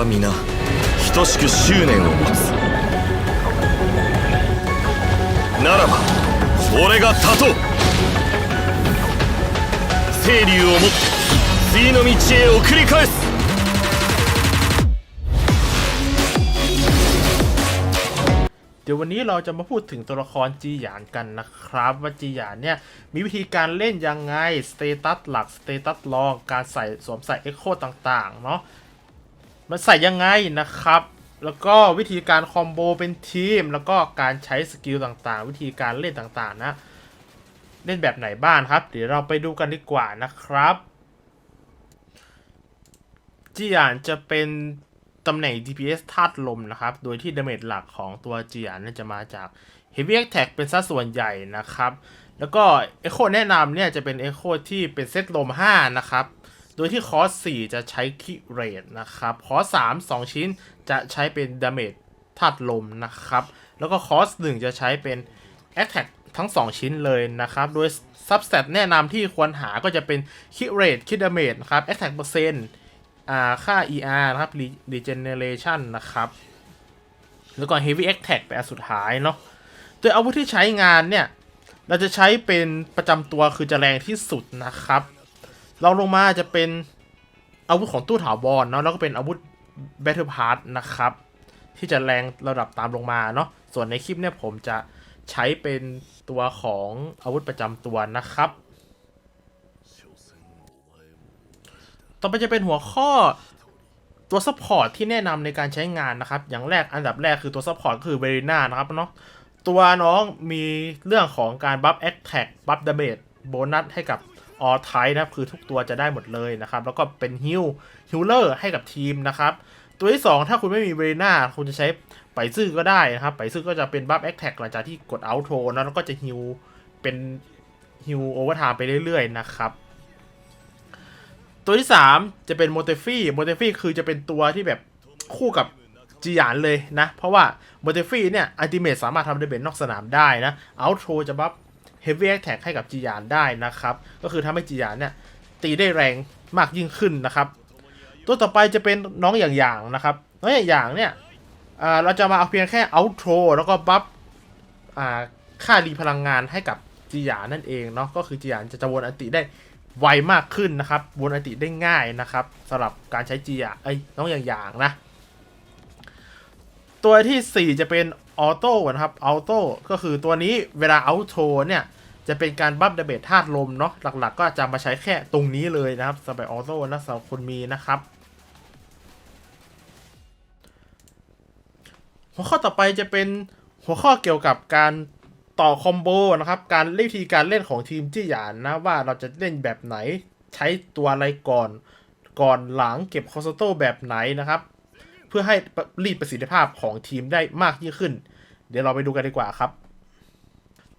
人は皆等しく執念を持つならば俺が立とう清流をもって次の道へ送り返す เดี๋ยววันนี้เราจะมาพูดถึงตัวละครจีหยานกันนะครับ ว่าจีหยานเนี่ยมีวิธีการเล่นยังไงสเตตัสหลักสเตตัสรองการใส่สวมใส่เอ็กโคต่างๆเนาะ มันใส่ยังไงนะครับ แล้วก็วิธีการคอมโบเป็นทีม แล้วก็การใช้สกิลต่างๆ วิธีการเล่นต่างๆ นะ เล่นแบบไหนบ้างครับ เดี๋ยวเราไปดูกันดีกว่านะครับจียานจะเป็นตำแหน่ง DPS ธาตุลมนะครับ โดยที่ดาเมจหลักของตัวจียานจะมาจาก Heavy Attack เป็นสัดส่วนใหญ่นะครับ แล้วก็ Echo แนะนำเนี่ยจะเป็น Echo ที่เป็นเซตลม 5 นะครับ โดยที่คอส4จะใช้คิเรทนะครับคอส3 2ชิ้นจะใช้เป็นดาเมจธาตุลมนะครับ แล้วก็คอส1จะใช้เป็น Attack ทั้ง 2 ชิ้นเลยนะครับ โดย Substat แนะนำที่ควรหาก็จะเป็นคิเรทคิดาเมจนะครับ Attack เปอร์เซ็นต์อ่าค่า ER นะครับ Re- Regeneration นะครับ แล้วก็ Heavy Attack เป็นอันสุดท้ายเนาะโดยอาวุธที่ใช้งานเนี่ย เราจะใช้เป็นประจำตัวคือจะแรงที่สุดนะครับ เราลงมาจะเป็นอาวุธของตู้ถาวรเนาะแล้วก็เป็นอาวุธ Battle Pass นะครับ ที่จะแรงระดับตามลงมาเนาะส่วนในคลิปเนี่ยผมจะใช้เป็นตัวของอาวุธประจำตัวนะครับ ต่อไปจะเป็นหัวข้อตัวซัพพอร์ตที่แนะนำในการใช้งานนะครับ อย่างแรกอันดับแรกคือตัวซัพพอร์ตก็คือเวริน่านะครับเนาะตัวน้องมีเรื่องของการบัฟแอคแท็กบัฟดาเมจโบนัสให้กับ ออไทนะครับคือทุกตัวจะได้หมดเลยนะครับ แล้วก็เป็นฮิลฮิลเลอร์ให้กับทีมนะครับ ตัวที่ 2 ถ้าคุณไม่มีเวริน่าคุณจะใช้ไปซื่อก็ได้นะครับ ไปซื่อก็จะเป็นบัฟแอคแท็กหลังจากที่กดเอาโทนะแล้วก็จะฮิลเป็นฮิลโอเวอร์ไทม์ไปเรื่อยๆนะครับตัวที่ 3 จะเป็นโมเตฟี่โมเตฟี่คือจะเป็นตัวที่แบบคู่กับจียานเลยนะ เพราะว่าโมเตฟี่เนี่ยอัลติเมทสามารถทำได้เป็นนอกสนามได้นะเอาโทจะบัฟ เฮฟวี่แอคแท็กให้กับจียานได้นะครับ ก็คือทำให้จียานเนี่ยตีได้แรงมากยิ่งขึ้นนะครับ ตัวต่อไปจะเป็นน้องอย่างๆนะครับ น้องอย่างๆเนี่ยเราจะมาเอาเพียงแค่เอาโทแล้วก็บัฟค่ารีพลังงานให้กับจียานนั่นเองเนาะก็คือจียานจะจะวนอันติได้ไวมากขึ้นนะครับวนอันติได้ง่ายนะครับสำหรับการใช้จีอะไอ้ยน้องอย่างๆนะ ตัวทีสี่ 4 จะเป็น ออโต้นะครับออโต้ก็คือตัวนี้เวลาเอาโทเนี่ยจะเป็นการบัฟดาเมจธาตุลมเนาะหลักๆ ก็จะมาใช้แค่ตรงนี้เลยนะครับสำหรับออโต้นะสำหรับคนมีนะครับหัวข้อต่อไปจะเป็นหัวข้อเกี่ยวกับการต่อคอมโบนะครับ การเล่นวิธีการเล่นของทีมจี้หยานนะว่าเราจะเล่นแบบไหนใช้ตัวอะไรก่อน ก่อนหลังเก็บคอสโตแบบไหนนะครับ เพื่อให้รีดประสิทธิภาพของทีมได้มากยิ่งขึ้น เดี๋ยวเราไปดูกันดีกว่าครับ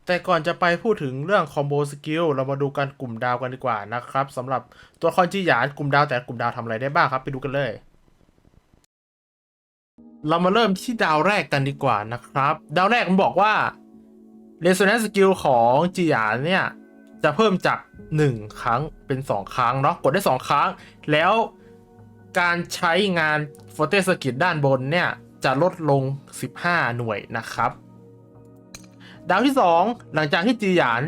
แต่ก่อนจะไปพูดถึงเรื่องคอมโบสกิลเรามาดูกันกลุ่มดาวกันดีกว่านะครับสำหรับตัวละครจี้หยานกลุ่มดาวแต่กลุ่มดาวทำอะไรได้บ้างครับ ไปดูกันเลยเรามาเริ่มที่ดาวแรกกันดีกว่านะครับ ดาวแรกมันบอกว่า Resonance Skill ของจีหยานเนี่ย จะเพิ่มจาก 1 ครั้งเป็น 2 ครั้งเนาะกดได้ 2 ครั้ง แล้ว การใช้งาน f o r t e s k i l ด้านบนเนี่ย จะลดลง 15 หน่วยนะครับ ดาวที่ 2 หลังจากที่จีหยาน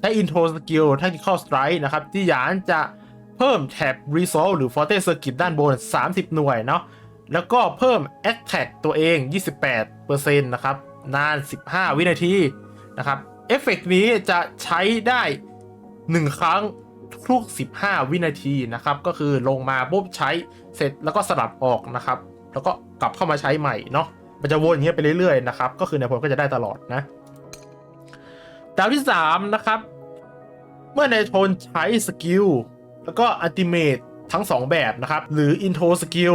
ใช้ Intro Skill Tactical Strike นะครับ จีหยานจะเพิ่มแท็บ Resolve หรือ f o r t e s k i l ด้านบน 30 หน่วยเนาะแล้วก็เพิ่ม Attack ตัวเอง 28%นะครับ นาน 15 วินาทีนะครับ เอฟเฟกต์นี้จะใช้ได้ 1 ครั้ง ทุก15 วินาทีนะครับ ก็คือลงมาปุ๊บใช้เสร็จแล้วก็สลับออกนะครับ แล้วก็กลับเข้ามาใช้ใหม่เนาะมันจะวนอย่างเงี้ยไปเรื่อยๆนะครับ ก็คือในผลก็จะได้ตลอดนะดาวที่ 3 นะครับ เมื่อในโทนใช้สกิลแล้วก็อัติเมททั้ง 2 แบบนะครับ หรืออินโทรสกิล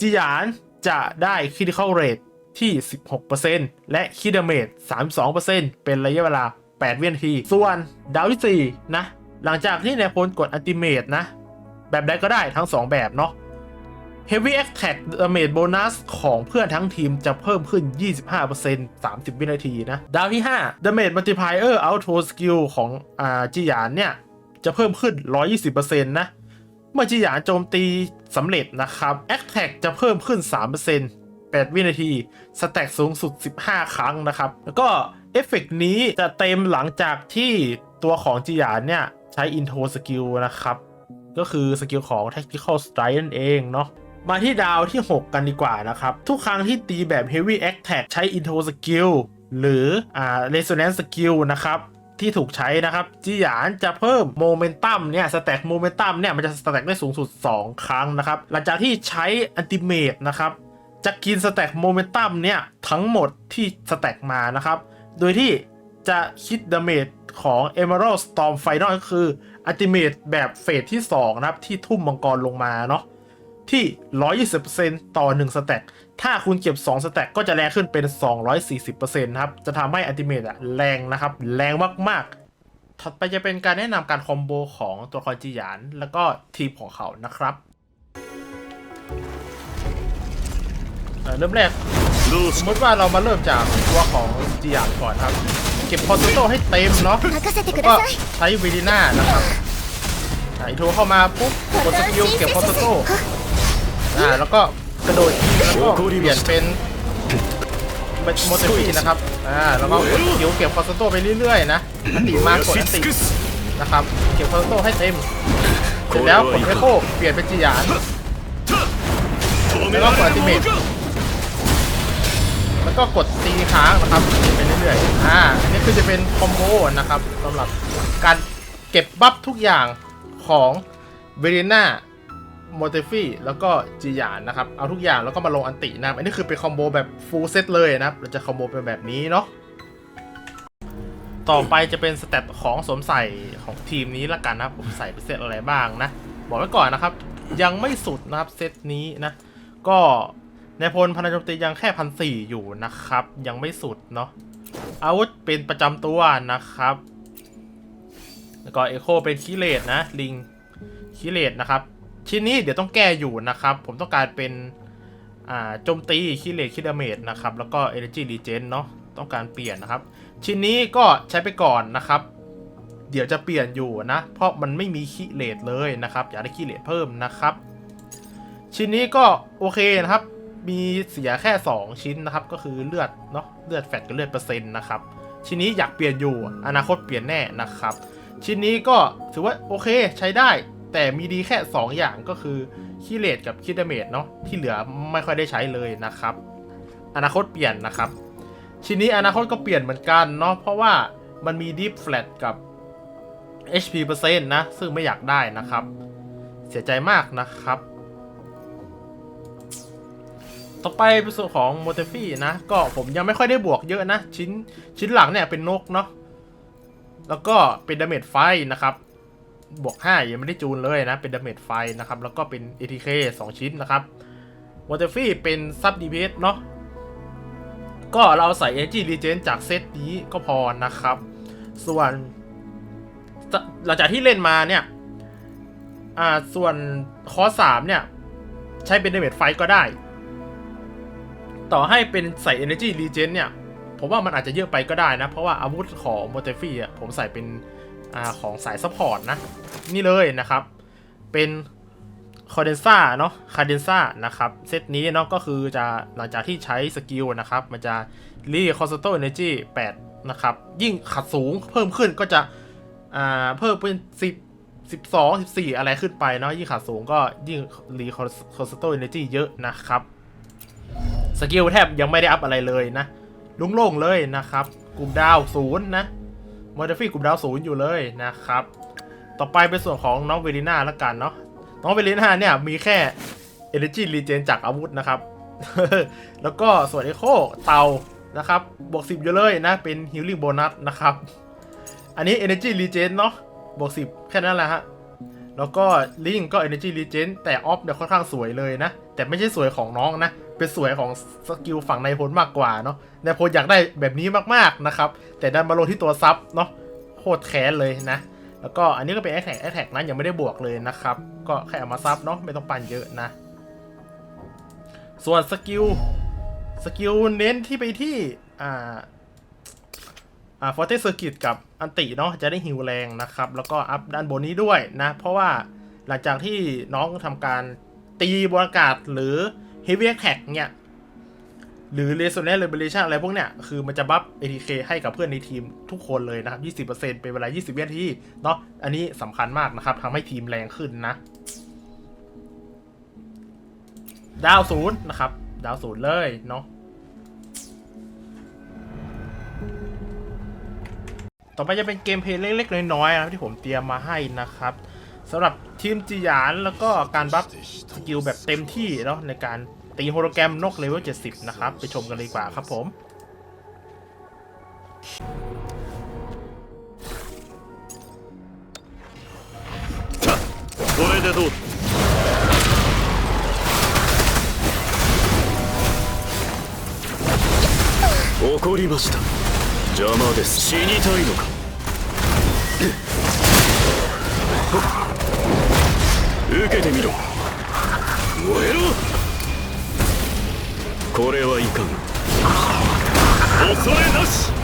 จีหยานจะได้ค r i ิ i ัลเรทที่ 16%และคิดาเมจ32%เป็นระยะเวลา 8 วินาที ส่วนดาวที่ 4 นะ หลังจากที่ในพลกดอัลติเมทนะ แบบใดก็ได้ทั้ง 2 แบบเนาะ Heavy Attack Damage Bonus ของเพื่อนทั้งทีมจะเพิ่มขึ้น 25% 30 วินาทีนะ ดาวที่ 5 Damage Multiplier Auto Skill ของอ่าจีหยานเนี่ย จะเพิ่มขึ้น 120%นะ เมื่อจีหยานโจมตีสำเร็จนะครับแอคแท็กจะเพิ่มขึ้น 3% 8 วินาที สแต็กสูงสุด 15 ครั้งนะครับ แล้วก็เอฟเฟกต์นี้จะเต็มหลังจากที่ตัวของจีหยานเนี่ย ใช้อินโทรสกิลนะครับ ก็คือสกิลของ Tactical Strike นั่นเองเนาะมาที่ดาวที่ 6 กันดีกว่านะครับ ทุกครั้งที่ตีแบบ Heavy Attack ใช้ Intro Skill หรืออ่า Resonance Skill นะครับ ที่ถูกใช้นะครับ จีหยานจะเพิ่มโมเมนตัมเนี่ยสแต็กโมเมนตัมเนี่ยมันจะสแต็กได้สูงสุด 2 ครั้งนะครับ หลังจากที่ใช้อันติเมตนะครับจะกินสแต็กโมเมนตัมเนี่ยทั้งหมดที่สแต็กมานะครับ โดยที่ จะคิดดาเมจของ Emerald Storm Final ก็คืออัติเมตแบบเฟสที่ 2 นะครับ ที่ทุ่มมังกรลงมาเนาะที่ 120%ต่อ 1 สแต็กถ้าคุณเก็บ 2 สแต็กก็จะแรงขึ้นเป็น 240%นะครับ จะทำให้อัติเมตอะแรงนะครับ แรงมาก ๆ ถัดไปจะเป็นการแนะนำการคอมโบของตัวคอนจิยาน แล้วก็ทีมของเขานะครับเริ่มแรกสมมติว่าเรามาเริ่มจากตัวของจิยานก่อนครับ ก็บพอตโต้ให้เต็มเนาะแล้วก็ใช้วีดีน่านะครับไอโทเข้ามาปุ๊บกดสกิลเก็บพอตโต้อ่าแล้วก็กระโดดแล้วก็เปลี่ยนเป็นโมเตฟีนะครับอ่าแล้วก็กดสกิลเก็บพอตโต้ไปเรื่อยๆนะอนติมากกดอนตินะครับเก็บพอตโต้ให้เต็มเสร็จแล้วกดเอโคเปลี่ยนเป็นจีหยานแล้วก็กดอติเมท แล้วก็กดตีค้างนะครับไปเรื่อยๆอ่าอันนี้คือจะเป็นคอมโบนะครับสำหรับการเก็บบัฟทุกอย่างของเวเรน่าโมเตฟี่แล้วก็จียานนะครับ เอาทุกอย่างแล้วก็มาลงอันตินะอันนี้คือเป็นคอมโบแบบฟูลเซตเลยนะครับเราจะคอมโบเป็นแบบนี้เนาะต่อไปจะเป็นสเต็ปของสวมใส่ของทีมนี้ละกันนะครับ ผมใส่เป็นเซตอะไรบ้างนะ บอกไว้ก่อนนะครับ ยังไม่สุดนะครับเซตนี้นะ ก็ ในพลพนันโจมตียังแค่พันสี่อยู่นะครับ ยังไม่สุดเนาะอาวุธเป็นประจำตัวนะครับ แล้วก็เอโคเป็นคิเลตนะลิงคิเลตนะครับ ชิ้นนี้เดี๋ยวต้องแก้อยู่นะครับ ผมต้องการเป็นอ่าโจมตีคิเลตคิดเมจนะครับ แล้วก็ Energy Regen เนาะต้องการเปลี่ยนนะครับ ชิ้นนี้ก็ใช้ไปก่อนนะครับ เดี๋ยวจะเปลี่ยนอยู่นะ เพราะมันไม่มีคิเลตเลยนะครับ อยากได้คิเลตเพิ่มนะครับ ชิ้นนี้ก็โอเคนะครับ มีเสียแค่ 2 ชิ้นนะครับ ก็คือเลือดเนาะเลือดแฟตกับเลือดเปอร์เซ็นต์นะครับ ชิ้นนี้อยากเปลี่ยนอยู่อนาคตเปลี่ยนแน่นะครับ ชิ้นนี้ก็ถือว่าโอเคใช้ได้ แต่มีดีแค่ 2 อย่างก็คือคีเลตกับคิดเมจเนาะที่เหลือไม่ค่อยได้ใช้เลยนะครับ อนาคตเปลี่ยนนะครับ ชิ้นนี้อนาคตก็เปลี่ยนเหมือนกันเนาะเพราะว่ามันมีดีฟแฟลตกับ HP เปอร์เซ็นต์นะซึ่งไม่อยากได้นะครับ เสียใจมากนะครับ ต่อไปเป็นส่วนของโมเตฟี่นะ ก็ผมยังไม่ค่อยได้บวกเยอะนะ ชิ้นชิ้นหลังเนี่ยเป็นนกเนาะแล้วก็เป็นดาเมจไฟนะครับบวก5ยังไม่ได้จูนเลยนะ เป็นดาเมจไฟนะครับ แล้วก็เป็น ATK 2 ชิ้นนะครับโมเตฟี่เป็นซับดีเพเนาะก็เราใส่ Energy Regen จากเซตนี้ก็พอนะครับ ส่วนหลังจากที่เล่นมาเนี่ย อ่า ส่วนคอสามเนี่ย ใช้เป็นดาเมจไฟก็ได้ ต่อให้เป็นใส่ Energy Regen เนี่ย ผมว่ามันอาจจะเยอะไปก็ได้นะ เพราะว่าอาวุธของโมเตฟี่อะผมใส่เป็นอของสายซัพพอร์ตนะ นี่เลยนะครับ เป็นคอเดนซ่าเนาะคาเดนซ่านะครับ เซตนี้เนาะก็คือจะหลังจากที่ใช้สกิลนะครับ มันจะรีคอสโตเอเนจี8นะครับ ยิ่งขัดสูงเพิ่มขึ้นก็จะอ่าเพิ่มเป็น10 12 14อะไรขึ้นไปเนาะยิ่งขัดสูงก็ยิ่งรีคอสโตเอเนจีเยอะนะครับ สกิลแทบยังไม่ได้อัพอะไรเลยนะลุงโล่งเลยนะครับ กลุ่มดาวศูนย์นะมอร์ฟี่กลุ่มดาวศูนย์อยู่เลยนะครับ ต่อไปเป็นส่วนของน้องเวลิน่าละกันเนาะน้องเวลิน่าเนี่ยมีแค่ Energy Regen จากอาวุธนะครับ แล้วก็ส่วนเอโคเตานะครับบวก10อยู่เลยนะ เป็น Healing Bonus นะครับ อันนี้ Energy Regen เนาะบวก10แค่นั้นแหละฮะแล้วก็ลิงก็ Energy Regen แต่ออฟเนี่ยค่อนข้างสวยเลยนะ แต่ไม่ใช่สวยของน้องนะ เป็นสวยของสกิลฝั่งในายพลมากกว่าเนาะในายพลอยากได้แบบนี้มากๆนะครับ แต่ดันมาลงที่ตัวซับเนาะโคตรแค้นเลยนะ แล้วก็อันนี้ก็เป็นแอคแท็กแอคแท็กนั้นยังไม่ได้บวกเลยนะครับ ก็แค่เอามาซับเนาะไม่ต้องปั่นเยอะนะ ส่วนสกิลสกิลเน้นที่ไปที่อ่าอ่าฟอร์เตสเซอร์กิตกับอันติเนาะจะได้ฮิวแรงนะครับ แล้วก็อัพด้านบนนี้ด้วยนะ เพราะว่าหลังจากที่น้องทำการตีบนอากาศหรือ Heavy Attack เนี่ย หรือ Resonance Liberation อะไรพวกเนี้ยคือมันจะบัฟ ATK ให้กับเพื่อนในทีมทุกคนเลยนะครับ 20%เป็นเวลา 20 วินาทีเนาะ อันนี้สำคัญมากนะครับทำให้ทีมแรงขึ้นนะ ดาวศูนย์นะครับ ดาวศูนย์เลยเนาะต่อไปจะเป็นเกมเพลย์เล็กๆ น้อยๆนะครับที่ผมเตรียมมาให้นะครับ สำหรับทีมจีหยานแล้วก็การบัฟสกิลแบบเต็มที่เนาะในการตีโฮโลแกรมนกเลเวล70 นะครับ ไปชมกันเลยดีกว่าครับผม これでどうだ怒りました邪魔です死にたいのか 受けてみろ。燃えろ。これはいかん。恐れなし。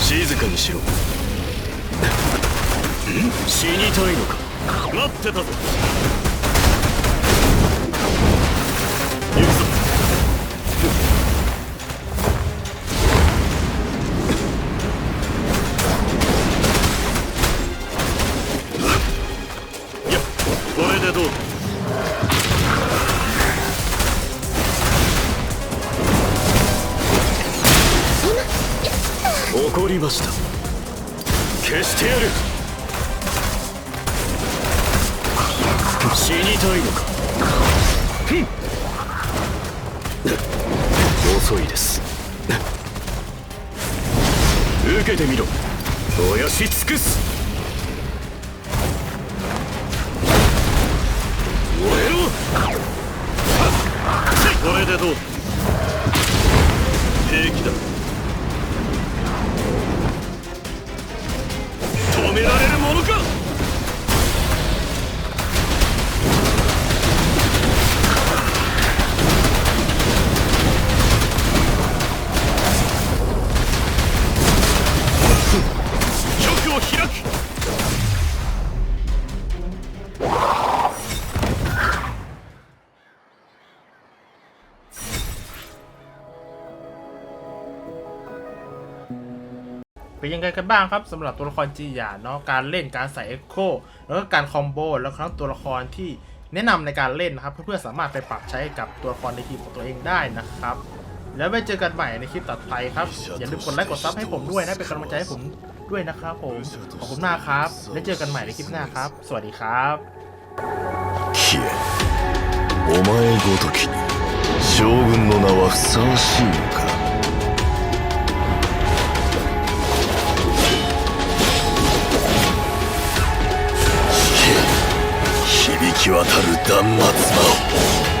静かにしろ。ん？死にたいのか？待ってたぞ。怒りました。消してやる。死にたいのか。ふん。遅いです。受けてみろ。燃やし尽くす。燃えろ。これでどう？だ平気だ。็นยังไงกันบ้างครับสำหรับตัวละครจีหยาเนาะการเล่นการใส่เอ็กโคแล้วก็การคอมโบแล้วครับตัวละครที่แนะนำในการเล่นนะครับ เพื่อสามารถไปปรับใช้กับตัวละครในทีมของตัวเองได้นะครับ แล้วไปเจอกันใหม่ในคลิปต่อไปครับ อย่าลืมกดไลค์กดซับให้ผมด้วยนะเป็นกำลังใจให้ผมด้วยนะครับผมขอบคุณมากครับ แล้วเจอกันใหม่ในคลิปหน้าครับ สวัสดีครับお前ごときに将軍の名はふさわしいのかき渡る断末魔を。